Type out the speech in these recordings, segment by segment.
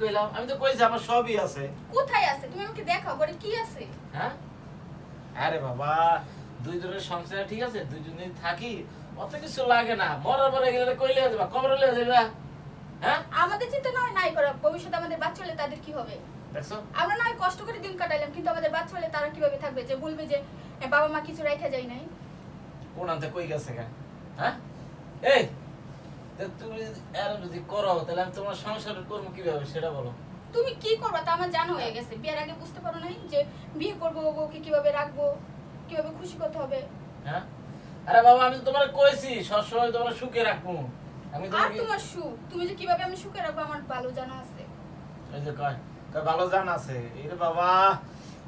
কইলাম? আমি তো কইছি আমার সবই আছে। কোথায় আছে? তুমি আমাকে দেখাও ঘরে কি আছে? হ্যাঁ? আরে বাবা দুইজনের সংসার ঠিক আছে দুইজনে থাকি অত কিছু লাগে না। মরার পরে গেলে কইলে যাবা কবর লয়ে যাবা হ্যাঁ? আমাদের চিন্তা নয় নাই করা। ভবিষ্যতে আমাদের বাচ্চা হলে তাদের কি হবে? দেখছ? আমরা নয় কষ্ট করে দিন কাটাইলাম কিন্তু আমাদের বাচ্চা হলে তারা কীভাবে থাকবে? যে বলবে যে বাবা মা কিছু রেখে যায় নাই? কোন আনতে কই গেছে হ্যাঁ? এই! তুমি আর যদি করো তাহলে আমি তোমার কীভাবে সেটা বলো। তুমি কি করবা? তা আমার জানা হয়ে গেছে। বিয়ের আগে বুঝতে পারো নাই যে বিয়ে করব বউকে কীভাবে রাখব কীভাবে খুশি করতে হবে। হ্যাঁ? আরে বাবা আমি তোমার কইছি সবসময় তোমার সুখে রাখব। আমি আর তোমার সুখ? তুমি যে কীভাবে আমি সুখে রাখব আমার ভালো জানা আছে। এই যে কয় কয় ভালো জান আছে। বাবা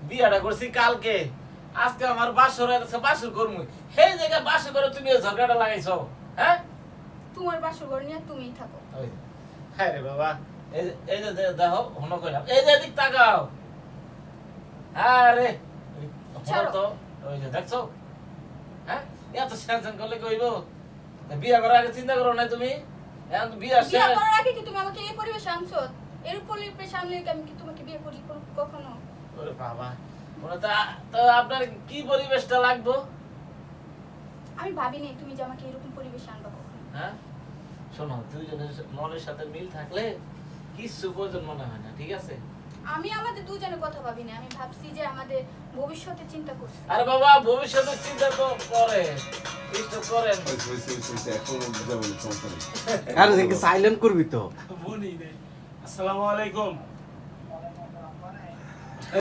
বিয়াটা করছি কালকে। আজকে আমার বাসর হয়েছে বাসর করমু। সেই জায়গায় বাসর করে তুমি ঝগড়াটা লাগাইছো হ্যাঁ? তোমার বাসর ঘর নিয়ে তুমিই থাকো। হ্যাঁ রে বাবা এই যে দেখো হনো কইলাম। এই যে এদিক তাকাও। আরে তো ওই যে দেখছ? হ্যাঁ এত টেনশন করলে কইব। বিয়া করার আগে চিন্তা করো না তুমি? এখন বিয়া বিয়ে করার আগে কি তুমি আমাকে এই পরিবেশে আনছো? এর পরিবেশে আনলে আমি কি তোমাকে বিয়ে করি কখনো? ওরে বাবা ওরে তা তো আপনার কি পরিবেশটা লাগবো? আমি ভাবিনি তুমি যে আমাকে এরকম পরিবেশ আনবা হ্যাঁ? শোনো দুইজনের মনের সাথে মিল থাকলে কিছু প্রয়োজন মনে হয় না ঠিক আছে? আমি আমাদের দুজনের কথা ভাবিনি আমি ভাবছি যে আমাদের ভবিষ্যতে চিন্তা করছি। আরে বাবা ভবিষ্যতের চিন্তা তো করে সাইলেন্ট করবি তো। বলি রে। আসসালামু আলাইকুম।